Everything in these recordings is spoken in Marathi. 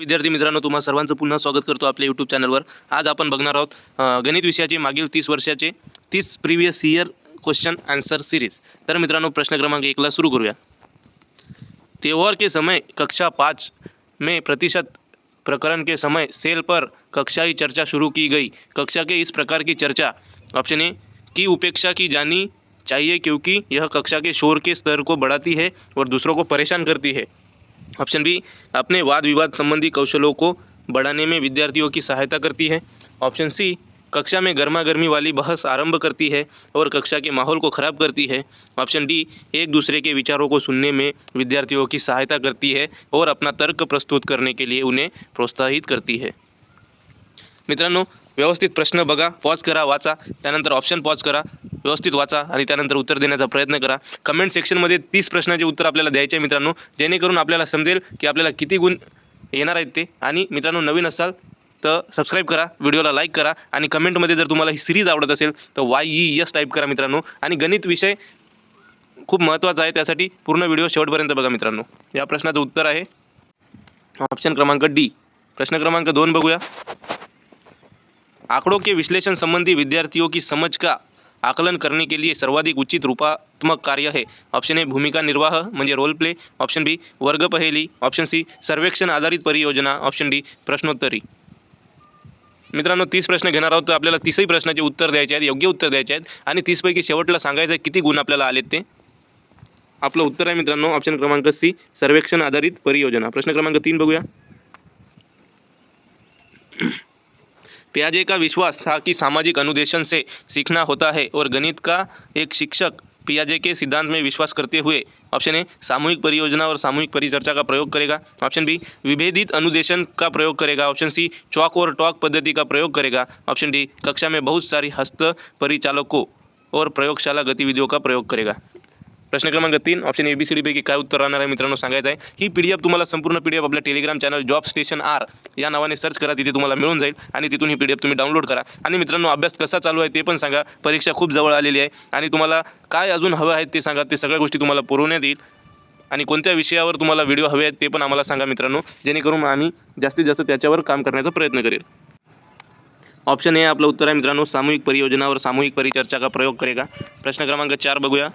विद्यार्थी मित्रांनो तुम्हा सर्वांचं पुन्हा स्वागत करतो आपल्या यूट्यूब चॅनलवर आज आपण बघणार आहोत गणित विषयाचे मागील तीस वर्षाचे तीस previous year question answer series तर मित्रांनो प्रश्न क्रमांक एकला सुरू करूया. त्योहार के समय कक्षा पाँच में प्रतिशत प्रकरण के समय सेल पर कक्षाई चर्चा शुरू की गई. कक्षा के इस प्रकार की चर्चा ऑप्शन ए की उपेक्षा की जानी चाहिए क्योंकि यह कक्षा के शोर के स्तर को बढ़ाती है और दूसरों को परेशान करती है। ऑप्शन बी, अपने वाद विवाद संबंधी कौशलों को बढ़ाने में विद्यार्थियों की सहायता करती है। ऑप्शन सी, कक्षा में गर्मा गर्मी वाली बहस आरंभ करती है और कक्षा के माहौल को ख़राब करती है। ऑप्शन डी, एक दूसरे के विचारों को सुनने में विद्यार्थियों की सहायता करती है और अपना तर्क प्रस्तुत करने के लिए उन्हें प्रोत्साहित करती है। मित्रांनो व्यवस्थित प्रश्न बघा पॉज करा वाचा त्यानंतर ऑप्शन पॉज करा व्यवस्थित वाचा आणि त्यानंतर उत्तर देण्याचा प्रयत्न करा. कमेंट सेक्शनमध्ये तीस प्रश्नाचे उत्तर आपल्याला द्यायचे आहे मित्रांनो. जेणेकरून आपल्याला समजेल की आपल्याला किती गुण येणार आहेत ते. आणि मित्रांनो नवीन असाल तर सबस्क्राईब करा व्हिडिओला लाईक करा आणि कमेंटमध्ये जर तुम्हाला ही सिरीज आवडत असेल तर वाय ई यस टाईप करा मित्रांनो. आणि गणित विषय खूप महत्त्वाचा आहे त्यासाठी पूर्ण व्हिडिओ शेवटपर्यंत बघा मित्रांनो. या प्रश्नाचं उत्तर आहे ऑप्शन क्रमांक डी प्रश्न क्रमांक दोन बघूया. आंकड़ों के विश्लेषण संबंधी विद्यार्थियों की समझ का आकलन करने के लिए सर्वाधिक उचित रूपात्मक कार्य है। ऑप्शन ए भूमिका निर्वाह म्हणजे रोल प्ले ऑप्शन बी वर्ग पहेली. ऑप्शन सी सर्वेक्षण आधारित परियोजना. ऑप्शन डी प्रश्नोत्तरी. मित्रांनो तीस प्रश्न घेणार आहोत तर आपल्याला तीसही प्रश्नाचे उत्तर द्यायचे आहेत योग्य उत्तर द्यायचे आहेत. आणि तीसपैकी शेवटला सांगायचं आहे किती गुण आपल्याला आलेत ते? आपलं उत्तर आहे मित्रांनो ऑप्शन क्रमांक सी सर्वेक्षण आधारित परियोजना. प्रश्न क्रमांक तीन बघूया. प्याजे का विश्वास था कि सामाजिक अनुदेशन से सीखना होता है और गणित का एक शिक्षक पियाजे के सिद्धांत में विश्वास करते हुए ऑप्शन ए, सामूहिक परियोजना और सामूहिक परिचर्चा का प्रयोग करेगा। ऑप्शन बी, विभेदित अनुदेशन का प्रयोग करेगा। ऑप्शन सी, चौक और टॉक पद्धति का प्रयोग करेगा। ऑप्शन डी, कक्षा में बहुत सारी हस्त परिचालकों और प्रयोगशाला गतिविधियों का प्रयोग करेगा। प्रश्न क्रमांक तीन ऑप्शन ए बी सी डीपैकी काय उत्तर राहणार आहे मित्रांनो? सांगायचं आहे ही पी डी एफ तुम्हाला संपूर्ण पी डी एफ आपल्या Telegram channel job station R या नावाने सर्च करा तिथे तुम्हाला मिळून जाईल आणि तिथून ही पी डी एफ तुम्ही डाउनलोड करा. आणि मित्रांनो अभ्यास कसा चालू आहे ते पण सांगा. परीक्षा खूप जवळ आलेली आहे आणि तुम्हाला काय अजून हवं आहे ते सांगा. ते सगळ्या गोष्टी तुम्हाला पुरवण्यात येईल. आणि कोणत्या विषयावर तुम्हाला व्हिडिओ हवे आहेत ते पण आम्हाला सांगा मित्रांनो. जेणेकरून आम्ही जास्तीत जास्त त्याच्यावर काम करण्याचा प्रयत्न करेल. ऑप्शन ए आपलं उत्तर आहे मित्रांनो सामूहिक परियोजनावर सामूहिक परिचर्चा का प्रयोग करेगा? प्रश्न क्रमांक चार बघूया.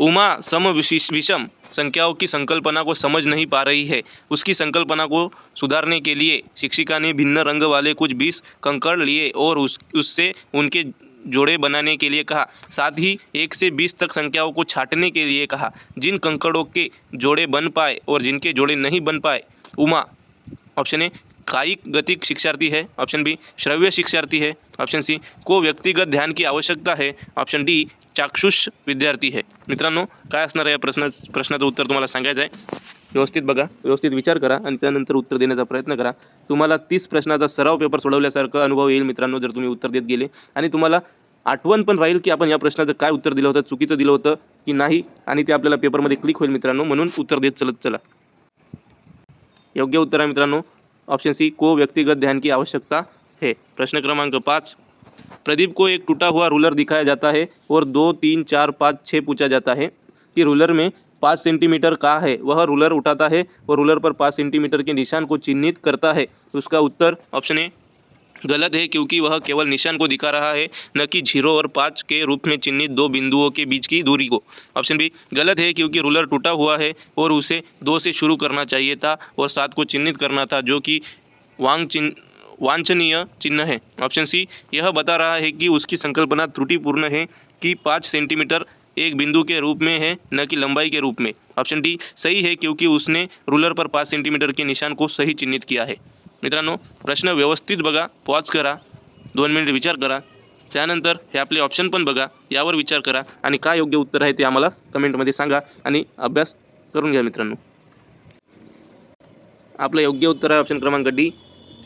उमा सम विशिश- विषम संख्याओं की संकल्पना को समझ नहीं पा रही है। उसकी संकल्पना को सुधारने के लिए शिक्षिका ने भिन्न रंग वाले कुछ बीस कंकड़ लिए और उस, उससे उनके जोड़े बनाने के लिए कहा। साथ ही एक से बीस तक संख्याओं को छाटने के लिए कहा। जिन कंकड़ों के जोड़े बन पाए और जिनके जोड़े नहीं बन पाए, उमा ऑप्शन ए कायिक गतिक शिक्षार्थी है ऑप्शन बी श्रव्य शिक्षार्थी है ऑप्शन सी को व्यक्तिगत ध्यान की आवश्यकता है ऑप्शन डी चाक्षुष विद्यार्थी है. मित्रांनो काय असणार आहे या प्रश्न प्रश्नाचं उत्तर तुम्हाला सांगायचं आहे? व्यवस्थित बघा व्यवस्थित विचार करा आणि त्यानंतर उत्तर देण्याचा प्रयत्न करा. तुम्हाला तीस प्रश्नाचा सराव पेपर सोडवल्यासारखा अनुभव येईल मित्रांनो जर तुम्ही उत्तर देत गेले. आणि तुम्हाला आठवण पण राहील की आपण या प्रश्नाचं काय उत्तर दिलं होतं चुकीचं दिलं होतं की नाही आणि ते आपल्याला पेपरमध्ये क्लिक होईल मित्रांनो म्हणून उत्तर देत चलत चला. योग्य उत्तर आहे मित्रांनो ऑप्शन सी, को व्यक्तिगत ध्यान की आवश्यकता है। प्रश्न क्रमांक पाँच, प्रदीप को एक टूटा हुआ रूलर दिखाया जाता है और दो, तीन, चार, पाँच छः पूछा जाता है कि रूलर में पाँच सेंटीमीटर का है। वह रूलर उठाता है और रूलर पर पाँच सेंटीमीटर के निशान को चिन्हित करता है। उसका उत्तर ऑप्शन ए गलत है क्योंकि वह केवल निशान को दिखा रहा है, न कि ज़ीरो और पाँच के रूप में चिन्हित दो बिंदुओं के बीच की दूरी को। ऑप्शन बी, गलत है क्योंकि रूलर टूटा हुआ है और उसे दो से शुरू करना चाहिए था और सात को चिन्हित करना था, जो कि वांग चिन्ह वांछनीय चिन्ह है। ऑप्शन सी, यह बता रहा है कि उसकी संकल्पना त्रुटिपूर्ण है कि पाँच सेंटीमीटर एक बिंदु के रूप में है, न कि लंबाई के रूप में। ऑप्शन डी, सही है क्योंकि उसने रूलर पर पाँच सेंटीमीटर के निशान को सही चिन्हित किया है। मित्रांनो प्रश्न व्यवस्थित बघा पॉज करा दोन मिनिट विचार करा. त्यानंतर हे आपले ऑप्शन पण बघा यावर विचार करा आणि काय योग्य उत्तर आहे ते आम्हाला कमेंटमध्ये सांगा आणि अभ्यास करून घ्या मित्रांनो. आपलं योग्य उत्तर आहे ऑप्शन क्रमांक डी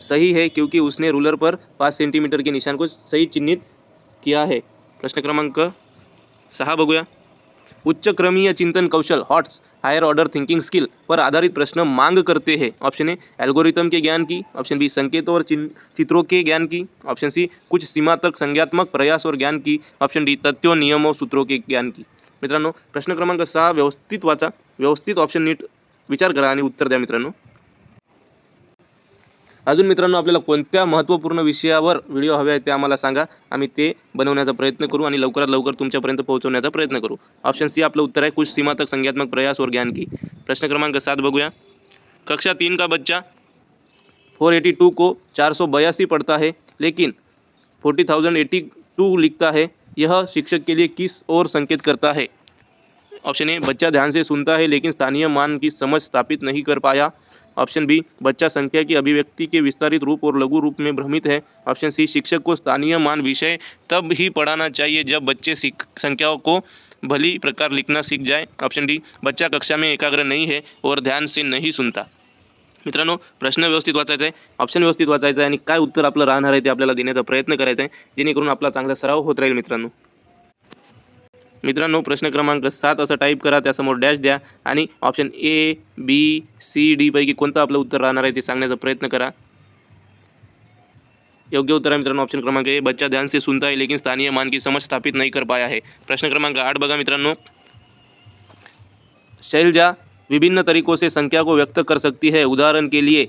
सही है क्योंकि उसने रूलर पर पाच सेंटीमीटर के निशान को सही चिन्हित किया है. प्रश्न क्रमांक सहा बघूया. उच्च क्रमीय चिंतन कौशल HOTS higher order thinking skill पर आधारित प्रश्न मांग करते हैं। ऑप्शन ए एल्गोरिथम के ज्ञान की। ऑप्शन बी, संकेतों और चित्रों के ज्ञान की। ऑप्शन सी, कुछ सीमा तक संज्ञात्मक प्रयास और ज्ञान की। ऑप्शन डी, तथ्यों, नियमों, सूत्रों के ज्ञान की। मित्रांनो, प्रश्न क्रमांक सहा व्यवस्थित वाचा। व्यवस्थित ऑप्शन नीट विचार करा उत्तर द्या मित्रांनो। अजून मित्रांनो आपल्याला कोणत्या महत्त्वपूर्ण विषयावर व्हिडिओ हवे आहेत ते आम्हाला सांगा. आम्ही ते बनवण्याचा प्रयत्न करू आणि लवकरात लवकर तुमच्यापर्यंत पोहोचवण्याचा प्रयत्न करू. ऑप्शन सी आपलं उत्तर आहे कुछ सीमा तक संज्ञात्मक प्रयास और ज्ञान की. प्रश्न क्रमांक सात बघूया. कक्षा तीन का बच्चा? फोर एटी टू को चार सौ बयासी पढ़ता है लेकिन फोर्टी थाउजेंड एटी टू लिखता है. यह शिक्षक के लिए किस और संकेत करता है? ऑप्शन ए, बच्चा ध्यान से सुनता है, लेकिन स्थानीय मान की समझ स्थापित नहीं कर पाया। ऑप्शन बी, बच्चा संख्या की अभिव्यक्ति के विस्तारित रूप और लघु रूप में भ्रमित है। ऑप्शन सी, शिक्षक को स्थानीय मान विषय तब ही पढ़ाना चाहिए जब बच्चे संख्याओं को भली प्रकार लिखना सीख जाए। ऑप्शन डी, बच्चा कक्षा में एकाग्र नहीं है और ध्यान से नहीं सुनता। मित्रांनो, प्रश्न व्यवस्थित वाचायचा आहे। ऑप्शन व्यवस्थित वाचायचं आहे आणि काय उत्तर आपलं राहणार आहे ते आपल्याला प्रयत्न करायचा आहे, जेणेकरून चांगला सराव होत राहील मित्रांनो. मित्रांनो प्रश्न क्रमांक सात असं टाईप करा त्यासमोर डॅश द्या आणि option A B C D पैकी कोणतं आपलं उत्तर राहणार आहे ते सांगण्याचा प्रयत्न करा. योग्य उत्तर आहे मित्रांनो ऑप्शन क्रमांक ए बच्चा ध्यान से सुनता है लेकिन स्थानीय मान की समझ स्थापित नहीं कर पाया है प्रश्न क्रमांक आठ बघा मित्रांनो. शैलजा विभिन्न तरीकों से संख्या को व्यक्त कर सकती है उदाहरण के लिए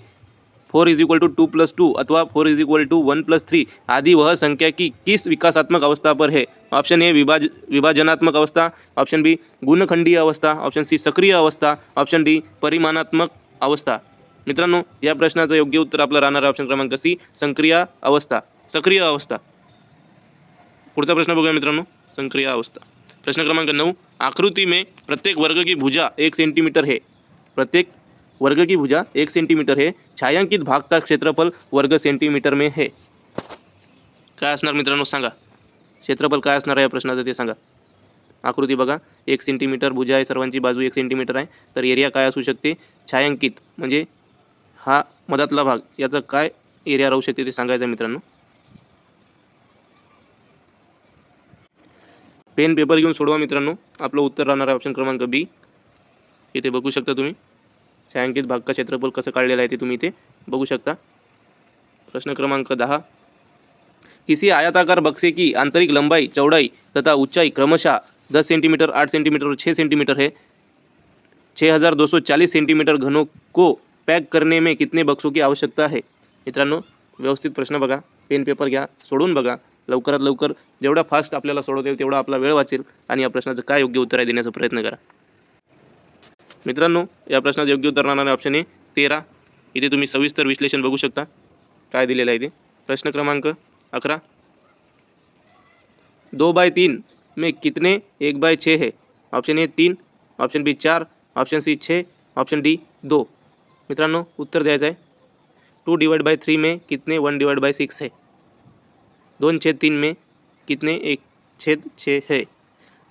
four is equal to two plus two अथवा four is equal to one plus three आदि वह संख्या की किस विकासात्मक अवस्था पर है? ऑप्शन ए विभाज विभाजनात्मक अवस्था ऑप्शन बी गुणखंडीय अवस्था ऑप्शन सी सक्रिय अवस्था ऑप्शन डी परिमाणात्मक अवस्था. मित्रांनो या प्रश्नाचं योग्य उत्तर आपलं राहणार ऑप्शन क्रमांक सी सक्रिय अवस्था. सक्रिय अवस्था. पुढचा प्रश्न बघूया मित्रांनो. सक्रिय अवस्था. प्रश्न क्रमांक नऊ आकृती में प्रत्येक वर्ग की भुजा एक सेंटीमीटर है. प्रत्येक वर्ग की भुजा एक सेंटीमीटर है। छायांकित भाग का क्षेत्रफल वर्ग सेंटीमीटर में है। काय असणार मित्रांनो सांगा? क्षेत्रफल काय असणार आहे या प्रश्नाचं ते सांगा. आकृती बघा. एक सेंटीमीटर भुजा आहे सर्वांची बाजू एक सेंटीमीटर आहे. तर एरिया काय असू शकते? छायांकित म्हणजे हा मधातला भाग याचा काय एरिया राहू शकते ते सांगायचं आहे मित्रांनो. पेन पेपर घेऊन सोडवा मित्रांनो. आपलं उत्तर राहणार आहे ऑप्शन क्रमांक बी. इथे बघू शकता तुम्ही. छायांकित भाग क्षेत्रफळ कसं काढलेलं आहे ते तुम्ही इथे बघू शकता. प्रश्न क्रमांक दहा. किसी आयताकार बक्से की आंतरिक लंबाई चौड़ाई तथा ऊंचाई क्रमशः दस सेंटीमीटर आठ सेंटीमीटर और छः सेंटीमीटर है. छः हज़ार दो सौ चालीस सेंटीमीटर घनों को पॅक करने में कितने बक्सों की आवश्यकता है? मित्रांनो व्यवस्थित प्रश्न बघा. पेन पेपर घ्या. सोडून बघा. लवकरात लवकर जेवढा फास्ट आपल्याला सोडवता येईल तेवढा आपला वेळ वाचेल आणि या प्रश्नाचं काय योग्य उत्तर आहे देण्याचा प्रयत्न करा. मित्रांनो, या योग्य उत्तर राहणार ऑप्शन ए तेरा. इथे तुम्ही सविस्तर विश्लेषण बघू शकता. काय दिलेलं आहे प्रश्न क्रमांक अकरा. दो बाय तीन में कितने? एक बाय छः है. ऑप्शन ए, तीन. ऑप्शन बी, चार. ऑप्शन सी, छः. ऑप्शन डी, दो. मित्रांनो, उत्तर द्यायचं आहे. टू डिवाइड बाय थ्री में कितने? वन डिवाइड बाय सिक्स है. दोन छेद तीन में कितने? एक छेद छः है.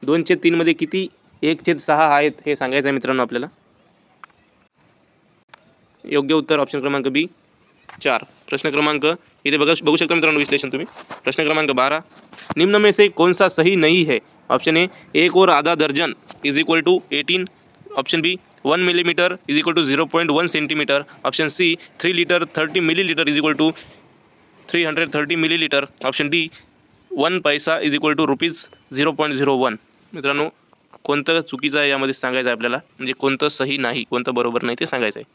दोन छेद तीनमध्ये किती? एक छेद सहा आहेत हे सांगायचं आहे मित्रांनो आपल्याला. योग्य उत्तर ऑप्शन क्रमांक बी चार. प्रश्न क्रमांक इथे बघा बघू शकता मित्रांनो विश्लेषण तुम्ही. प्रश्न क्रमांक बारह निम्न में से कौन सा सही नहीं है? ऑप्शन ए एक और आधा दर्जन is equal to eighteen option B one millimetre is equal to zero point one centimetre option C three litre thirty millilitre is equal to three hundred thirty millilitre option D one पैसा is equal to rupees zero point zero one मित्रांनो कोणतं चुकीचं आहे यामध्ये सांगायचं आहे आपल्याला? म्हणजे कोणतं सही नाही कोणतं बरोबर नाही ते सांगायचं आहे.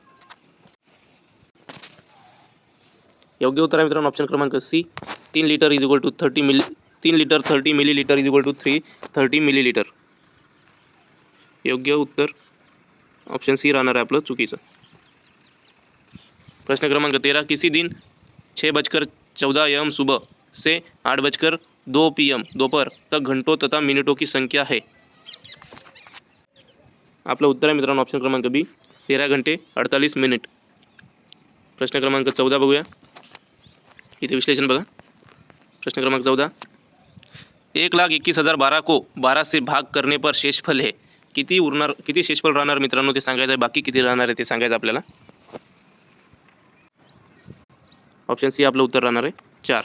योग्य उत्तर आहे मित्रांनो ऑप्शन क्रमांक सी तीन litre is equal to thirty milli तीन litre thirty milli litre is equal to three thirty milli litre योग्य उत्तर ऑप्शन सी राहणार आहे आपलं चुकीचं. प्रश्न क्रमांक तेरह किसी दिन छः बजकर चौदह एम सुबह से आठ बजकर दो पी एम दोपहर तक घंटों तथा मिनटों की संख्या है. आपलं उत्तर आहे मित्रांनो ऑप्शन क्रमांक बी तेरा घंटे अडतालीस मिनिट प्रश्न क्रमांक चौदा बघूया. इथे विश्लेषण बघा. प्रश्न क्रमांक चौदा. एक लाख इक्कीस हजार बारा को बारा से भाग करणे पर शेषफल हे. किती उरणार किती शेषफल राहणार मित्रांनो ते सांगायचं आहे. बाकी किती राहणार आहे ते सांगायचं आपल्याला. ऑप्शन सी आपलं उत्तर राहणार आहे. चार.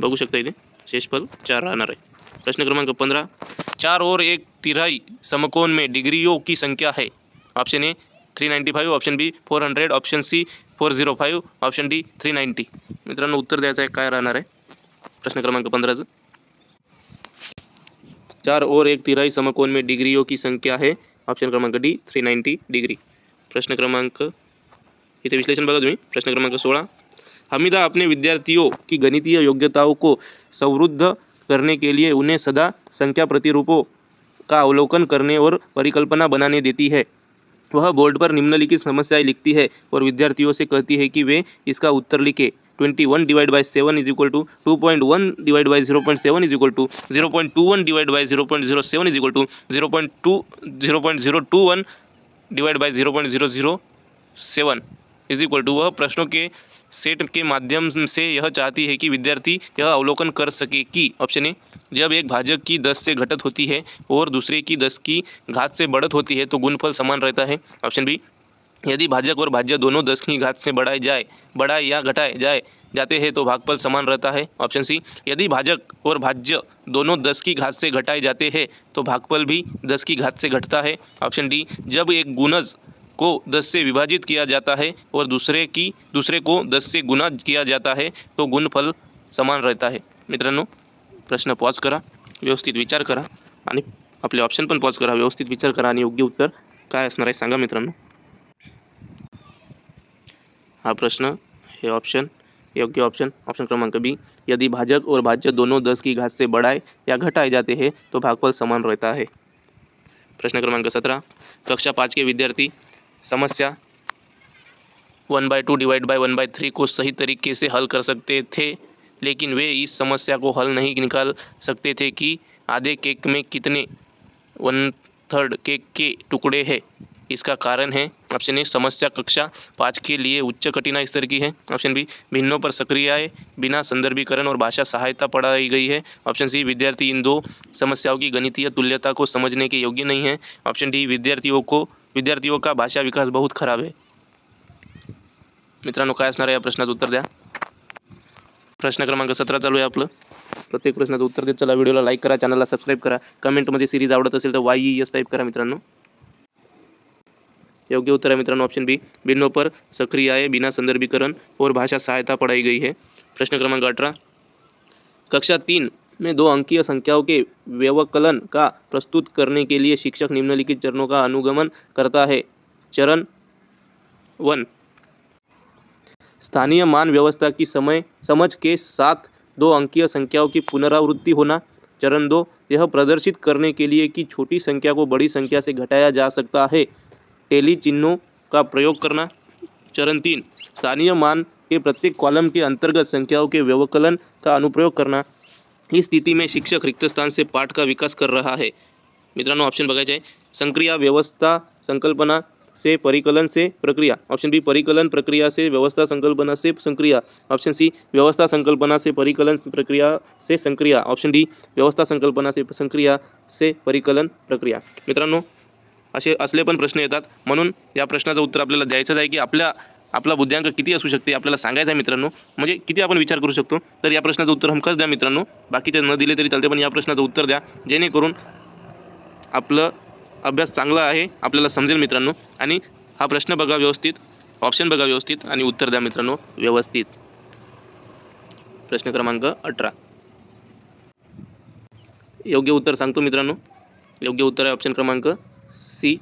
बघू शकता इथे. शेषफल चार राहणार आहे. प्रश्न क्रमांक पंधरा चार और एक तिराई समकोण में डिग्रियों की संख्या है। Option A three ninety five option B four hundred option C four zero five option D three ninety मित्रांनो, उत्तर द्यायचं आहे, काय राहणार आहे? प्रश्न क्रमांक पंधराचं. चार और एक तिराई समकोण में डिग्रियों की संख्या है। ऑप्शन क्रमांक डी थ्री नाईंटी डिग्री। प्रश्न क्रमांक, इथे विश्लेषण बघा तुम्ही. प्रश्न क्रमांक सोळा. हमीदा अपने विद्यार्थियों की गणितीय योग्यताओं को समृद्ध करने के लिए उन्हें सदा संख्या प्रतिरूपों का अवलोकन करने और परिकल्पना बनाने देती है। वह बोर्ड पर निम्नलिखित समस्याएँ लिखती है और विद्यार्थियों से कहती है कि वे इसका उत्तर लिखें। Twenty one divide by seven is equal to two point one divide by zero point seven is equal to zero point two one divide by zero point zero seven is equal to zero point two zero point zero two one divide by zero point zero zero seven. Is equal to वह प्रश्नों के सेट के माध्यम से यह चाहती है कि विद्यार्थी यह अवलोकन कर सके कि ऑप्शन ए जब एक भाजक की दस से घटत होती है और दूसरे की दस की घात से बढ़त होती है तो गुणफल समान रहता है। ऑप्शन बी यदि भाजक और भाज्य दोनों दस की घात से बढ़ाए जाए, बढ़ाए या घटाए जाए, जाते हैं तो भागफल समान रहता है। ऑप्शन सी यदि भाजक और भाज्य दोनों दस की घात से घटाए जाते हैं तो भागफल भी दस की घात से घटता है। ऑप्शन डी जब एक गुणज को दस से विभाजित किया जाता है और दूसरे की, दूसरे को दस से गुना किया जाता है तो गुणफल समान रहता है। मित्रांनो, प्रश्न पॉज करा, व्यवस्थित विचार करा आपले ऑप्शन पण पॉज करा, व्यवस्थित विचार करा योग्य उत्तर आहे सांगा मित्रांनो. हा प्रश्न, हे ऑप्शन योग्य ऑप्शन ऑप्शन क्रमांक बी यदि भाजक और भाज्य दोनों दस की घात से बढ़ाए या घटाए जाते हैं तो भागफल समान रहता है. प्रश्न क्रमांक सत्रह कक्षा पाँच के विद्यार्थी समस्या। One by two divide by one by three को सही तरीके से हल कर सकते थे, लेकिन वे इस समस्या को हल नहीं निकाल सकते थे कि आधे केक में कितने वन थर्ड केक के टुकड़े हैं। इसका कारण है ऑप्शन ए, समस्या कक्षा पाँच के लिए उच्च कठिनाई स्तर की है। ऑप्शन बी, भिन्नों पर सक्रियाएँ बिना संदर्भीकरण और भाषा सहायता पढ़ाई गई है। ऑप्शन सी, विद्यार्थी इन दो समस्याओं की गणितीय तुल्यता को समझने के योग्य नहीं है। ऑप्शन डी, विद्यार्थियों को विद्यार्थियों का भाषा विकास बहुत खराब आहे मित्रांनो काय असणार आहे या प्रश्नाचं उत्तर द्या. प्रश्न क्रमांक सतरा चालू आहे आपलं. प्रत्येक प्रश्नाचं उत्तर देत चला. व्हिडिओला लाईक करा चॅनलला सबस्क्राईब करा. कमेंटमध्ये सिरीज आवडत असेल तर वाय ई एस टाईप करा मित्रांनो. योग्य उत्तर आहे मित्रांनो ऑप्शन बी भिन्नों पर आहे बिना संदर्भीकरण और भाषा सहायता पढ़ाई गई है. प्रश्न क्रमांक अठारह कक्षा तीन. में दो अंकीय संख्याओं के व्यवकलन का प्रस्तुत करने के लिए शिक्षक निम्नलिखित चरणों का अनुगमन करता है। चरण वन। स्थानीय मान व्यवस्था की समय, समझ के साथ दो अंकीय संख्याओं की पुनरावृत्ति होना। चरण दो। यह प्रदर्शित करने के लिए कि छोटी संख्या को बड़ी संख्या से घटाया जा सकता है। टेली चिन्हों का प्रयोग करना। चरण तीन। स्थानीय मान के प्रत्येक कॉलम के अंतर्गत संख्याओं के व्यवकलन का अनुप्रयोग करना। इस स्थिति में शिक्षक रिक्त स्थान से पाठ का विकास कर रहा है। मित्रांनो ऑप्शन बघायचे आहे. संक्रिया व्यवस्था संकल्पना से परिकलन से प्रक्रिया. ऑप्शन बी परिकलन प्रक्रिया से व्यवस्था संकल्पना से संक्रिया. ऑप्शन सी व्यवस्था संकल्पना से परिकलन प्रक्रिया से संक्रिया. ऑप्शन डी व्यवस्था संकल्पना से संक्रिया से परिकलन प्रक्रिया. मित्रांनो असे असले पण प्रश्न येतात. म्हणून या प्रश्नाचं उत्तर आपल्याला द्यायचंच आहे की आपल्या आपला बुद्ध्यांक किती असू शकते आपल्याला सांगायचं आहे मित्रांनो. म्हणजे किती आपण विचार करू शकतो? तर या प्रश्नाचं उत्तर हमखास द्या मित्रांनो. बाकीचे न दिले तरी चालते पण या प्रश्नाचं उत्तर द्या. जेणेकरून आपलं अभ्यास चांगला आहे आपल्याला समजेल मित्रांनो. आणि हा प्रश्न बघा व्यवस्थित ऑप्शन बघा व्यवस्थित आणि उत्तर द्या मित्रांनो व्यवस्थित. प्रश्न क्रमांक अठरा. योग्य उत्तर सांगतो मित्रांनो. योग्य उत्तर आहे ऑप्शन क्रमांक सी.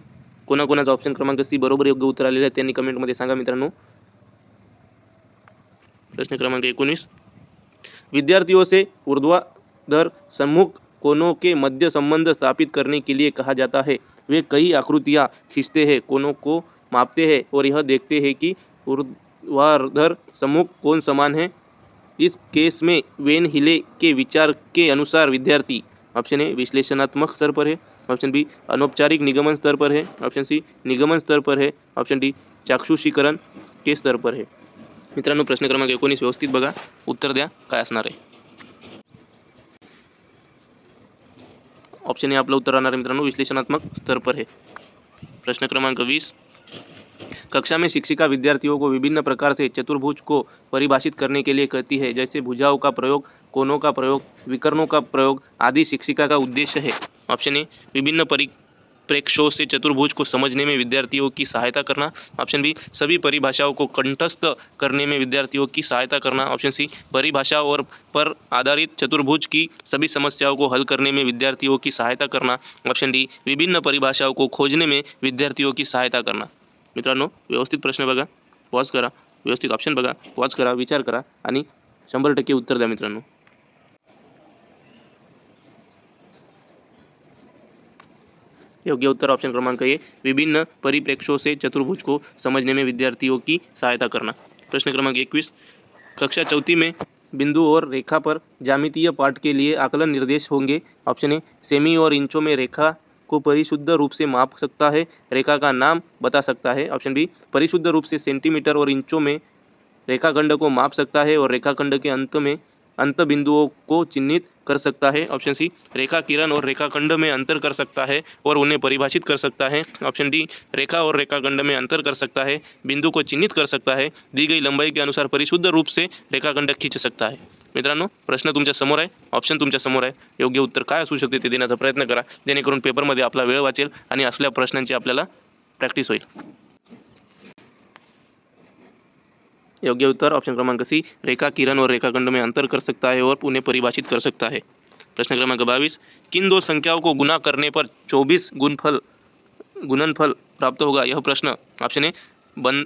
कोणाकोणाचं ऑप्शन क्रमांक सी बरोबर योग्य उत्तर आलेलं आहे, त्यांनी कमेंटमध्ये सांगा मित्रांनो. प्रश्न क्रमांक एकोणीस. विद्यार्थियों से ऊर्ध्वाधर सम्मुख कोनों के मध्य संबंध स्थापित करने के लिए कहा जाता है। वे कई आकृतियाँ खींचते हैं, कोनों को मापते हैं और यह देखते हैं कि ऊर्ध्वाधर सम्मुख कौन समान है। इस केस में वेन हिले के विचार के अनुसार विद्यार्थी ऑप्शन ए, विश्लेषणात्मक स्तर पर है। ऑप्शन बी, अनौपचारिक निगमन स्तर पर है। ऑप्शन सी, निगमन स्तर पर है। ऑप्शन डी, चाक्षुषीकरण के स्तर पर है। मित्रांनो, प्रश्न क्रमांक एकोणीस व्यवस्थित बघा. उत्तर द्या. काय आहे? ऑप्शन ए, आपलं उत्तर राहणार आहे मित्रांनो, विश्लेषणात्मक स्तर पर है प्रश्न क्रमांक बीस कक्षा में शिक्षिका विद्यार्थियों को विभिन्न प्रकार से चतुर्भुज को परिभाषित करने के लिए कहती है, जैसे भुजाओं का प्रयोग, कोनों का प्रयोग, विकर्णों का प्रयोग आदि शिक्षिका का उद्देश्य है। ऑप्शन ए, विभिन्न परि परिप्रेक्ष्यों से चतुर्भुज को समझने में विद्यार्थियों की सहायता करना। ऑप्शन बी, सभी परिभाषाओं को कंठस्थ करने में विद्यार्थियों की सहायता करना। ऑप्शन सी, परिभाषा और पर आधारित चतुर्भुज की सभी समस्याओं को हल करने में विद्यार्थियों की सहायता करना। ऑप्शन डी, विभिन्न परिभाषाओं को खोजने में विद्यार्थियों की सहायता करना। मित्रांनो, व्यवस्थित प्रश्न बघा पॉज करा, व्यवस्थित ऑप्शन बघा वॉच करा, विचार करा शंभर टक्के उत्तर द्या मित्रांनो. योग्य उत्तर ऑप्शन क्रमांक ए, विभिन्न परिप्रेक्ष्यों से चतुर्भुज को समझने में विद्यार्थियों की सहायता करना. प्रश्न क्रमांक इक्कीस कक्षा चौथी में बिंदु और रेखा पर जामितीय पाठ के लिए आकलन निर्देश होंगे. ऑप्शन ए सेमी और इंचों में रेखा को परिशुद्ध रूप से माप सकता है। रेखा का नाम बता सकता है। ऑप्शन बी, परिशुद्ध रूप से सेंटीमीटर और इंचों में रेखाखंड को माप सकता है और रेखाखंड के अंत में अंत बिंदुओं को चिन्हित कर सकता है। ऑप्शन सी, रेखा किरण और रेखाखंड में अंतर कर सकता है और उन्हें परिभाषित कर सकता है। ऑप्शन डी, रेखा और रेखाखंड में अंतर कर सकता है, बिंदु को चिन्हित कर सकता है। दी गई लंबाई के अनुसार परिशुद्ध रूप से रेखाखंड खींच सकता है। मित्रांनो प्रश्न तुमच्यासमोर आहे ऑप्शन तुमच्यासमोर आहे. योग्य उत्तर काय असू शकते ते देण्याचा प्रयत्न करा. जेणेकरून पेपरमध्ये आपला वेळ वाचेल आणि असल्या प्रश्नांची आपल्याला प्रॅक्टिस होईल. योग्य उत्तर ऑप्शन क्रमांक सी रेखा किरण और रेखाखंड में अंतर कर सकता है और उन्हें परिभाषित कर सकता है. प्रश्न क्रमांक बाईस किन दो संख्याओं को गुना करने पर चौबीस गुणफल गुणनफल प्राप्त होगा? यह प्रश्न ऑप्शन ए बन,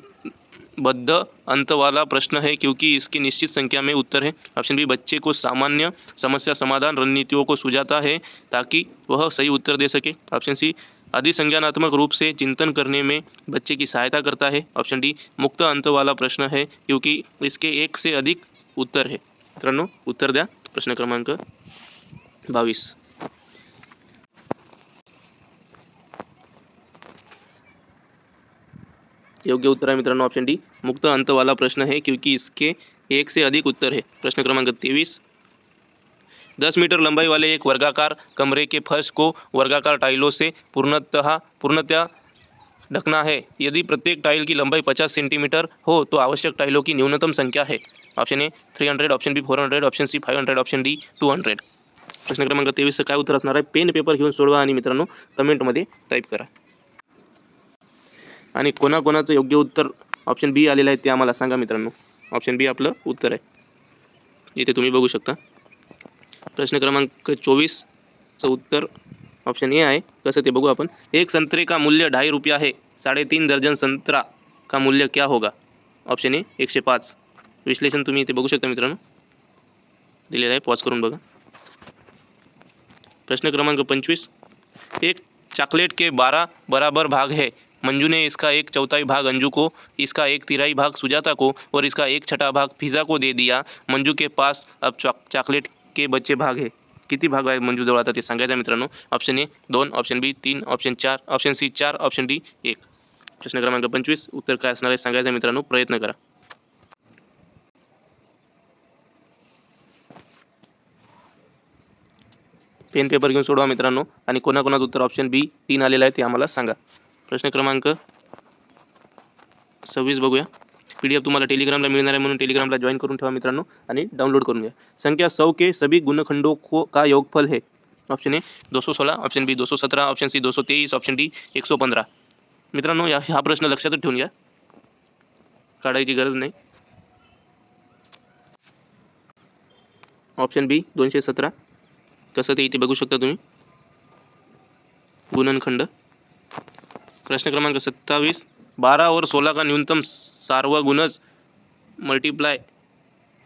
बद्ध अंत वाला प्रश्न है क्योंकि इसकी निश्चित संख्या में उत्तर है। ऑप्शन बी बच्चे को सामान्य समस्या समाधान रणनीतियों को सुझाता है ताकि वह सही उत्तर दे सके। ऑप्शन सी अधिसंज्ञानात्मक रूप से चिंतन करने में बच्चे की सहायता करता है। ऑप्शन डी मुक्त अंत वाला प्रश्न है क्योंकि इसके एक से अधिक उत्तर है। मित्रांनो उत्तर द्या प्रश्न क्रमांक बावीस योग्य उत्तर आहे मित्रांनो ऑप्शन डी मुक्त अंत वाला प्रश्न है, क्योंकि इसके एक से अधिक उत्तर है। प्रश्न क्रमांक तेईस. दस मीटर लंबाई वाले एक वर्गाकार कमरे के फर्श को वर्गाकार टाइलों से पूर्णतः पूर्णतः ढकना है। यदि प्रत्येक टाइल की लंबाई 50 सेंटीमीटर हो तो आवश्यक टाइलों की न्यूनतम संख्या है। Option A 300 option B 400 option C 500 option D 200 प्रश्न क्रमांक तेवीसचं काय उत्तर असणार पेन, पेपर घेऊन सोडवा आणि मित्रांनो कमेंटमध्ये टाईप करा. आणि कोणाकोणाचं योग्य उत्तर ऑप्शन बी आलेलं आहे ते आम्हाला सांगा मित्रांनो. ऑप्शन बी आपलं उत्तर आहे. इथे तुम्ही बघू शकता. प्रश्न क्रमांक चोवीसचं उत्तर ऑप्शन ए आहे. कसं ते बघू आपण. एक संत्रे का मूल्य ढाई रुपया है साडेतीन दर्जन संत्रा का मूल्य क्या होगा? ऑप्शन ए एकशे पाच. विश्लेषण तुम्ही इथे बघू शकता मित्रांनो. दिलेलं आहे. पॉज करून बघा. प्रश्न क्रमांक पंचवीस. एक चॉकलेट के बारा बराबर भाग है. मंजू ने इसका एक चौथाई भाग अंजू को, इसका एक तिराई भाग सुजाता को और इसका एक छठा भाग फिज़ा को दे दिया। मंजू के पास अब चॉकलेट के बच्चे भाग है। किती भाग आहे मंजूजवळ आता ते सांगायचं मित्रांनो? ऑप्शन ए, दोन, ऑप्शन बी, तीन, ऑप्शन चार, ऑप्शन सी, चार, ऑप्शन डी, एक। प्रश्न क्रमांक पंचवीस, उत्तर काय असणार आहे सांगायचं मित्रांनो? प्रयत्न करा. पेन पेपर घेऊन सोडवा मित्रांनो. आणि कोणाकोणाचं उत्तर? ऑप्शन बी, तीन आलेलं आहे ते आम्हाला सांगा. प्रश्न क्रमांक सव्वीस बघूया. पी डी एफ तुम्हाला टेलिग्रामला मिळणार आहे म्हणून टेलिग्रामला जॉईन करून ठेवा मित्रांनो आणि डाउनलोड करून घ्या. संख्या सौ के सभी गुणखंडों को का योगफल है? ऑप्शन ए दो सौ सोळा ऑप्शन बी दो सौ सतरा ऑप्शन सी दो सौ तेईस ऑप्शन डी एक सौ पंधरा. मित्रांनो या हा प्रश्न लक्षातच ठेवून घ्या. काढायची गरज नाही. ऑप्शन बी दोनशे सतरा. कसं ते इथे बघू शकता तुम्ही? गुणनखंड. प्रश्न क्रमांक सत्तावीस. बारह और सोलह का न्यूनतम सार्वगुणज? मल्टीप्लाई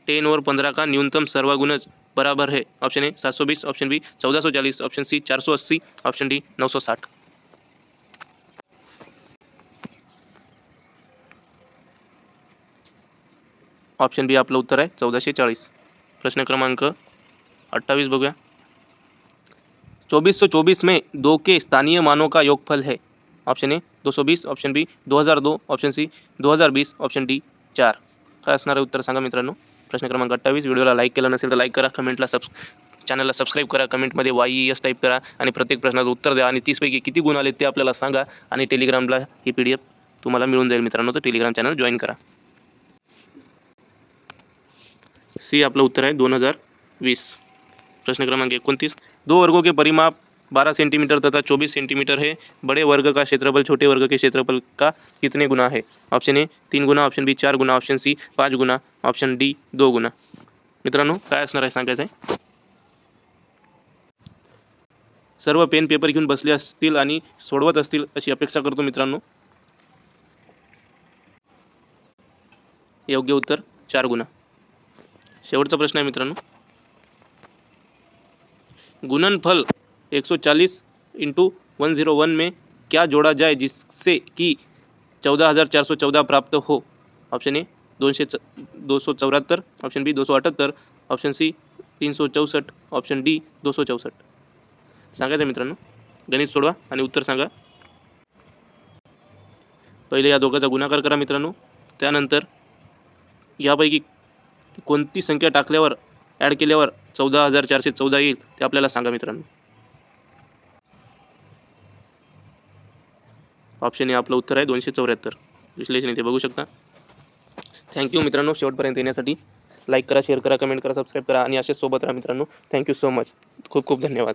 टेन और पंद्रह का न्यूनतम सर्वगुणज? बराबर है. ऑप्शन ए सात सौ बीस ऑप्शन बी चौदह सौ चालीस ऑप्शन सी चार सौ अस्सी, ऑप्शन डी नौ सौ साठ. ऑप्शन बी आपलं उत्तर आहे चौदाशे चाळीस. प्रश्न क्रमांक अट्ठावीस बघूया. चौबीस सौ चौबीस में दो के स्थानीय मानों का योगफल है? ऑप्शन ए दो सौ बीस ऑप्शन बी दो हजार दो ऑप्शन सी दो हजार बीस ऑप्शन डी चार. काय असणार आहे उत्तर सांगा मित्रांनो. प्रश्न क्रमांक अठ्ठावीस. व्हिडिओला लाईक केला नसेल तर लाईक करा कमेंटला सब चॅनलला सबस्क्राईब करा कमेंटमध्ये वाय ई एस टाईप करा आणि प्रत्येक प्रश्नाचं उत्तर द्या. आणि तीसपैकी किती गुण आले ते आपल्याला सांगा आणि टेलिग्रामला ही पी डी एफ तुम्हाला मिळून जाईल मित्रांनो. तर टेलिग्राम चॅनल जॉईन करा. सी आपलं उत्तर आहे दोन हजार वीस. प्रश्न क्रमांक एकोणतीस. दो वर्गों के परिमाप 12 सेंटीमीटर तथा 24 सेंटीमीटर है। बड़े वर्ग का क्षेत्रफल छोटे वर्ग के क्षेत्रफल का कितने गुना है? ऑप्शन ए तीन गुना। ऑप्शन बी चार गुना। ऑप्शन सी पाच गुना। ऑप्शन डी दो गुना। मित्रांनो काय असणार आहे सांगायचं आहे? सर्व पेन पेपर घेऊन बसले असतील आणि सोडवत असतील अशी अपेक्षा करतो मित्रांनो. योग्य उत्तर चार गुणा शेवटचा प्रश्न आहे मित्रांनो. गुणनफल 140 इंटू वन ज़ीरो वन में क्या जोड़ा जाए जिससे कि चौदह हज़ार चार सौ चौदह प्राप्त हो? ऑप्शन ए दोनशे च दो सौ चौऱ्याहत्तर ऑप्शन बी दो सौ अठ्ठ्याहत्तर ऑप्शन सी तीन सौ चौसष्ट ऑप्शन डी दो सौ चौसष्ट सांगायचं मित्रांनो. गणित सोडवा आणि उत्तर सांगा. पहिले या दोघांचा गुणाकार करा मित्रांनो. त्यानंतर यापैकी कोणती संख्या टाकल्यावर ॲड केल्यावर चौदा हजार चारशे चौदा येईल ते आपल्याला सांगा मित्रांनो. ऑप्शन हे आपलं उत्तर आहे दोनशे चौऱ्याहत्तर. विश्लेषण इथे बघू शकता. थँक्यू मित्रांनो शेवटपर्यंत येण्यासाठी. लाईक करा शेअर करा कमेंट करा सबस्क्राईब करा आणि असेच सोबत राहा मित्रांनो. थँक्यू सो मच खूप खूप धन्यवाद.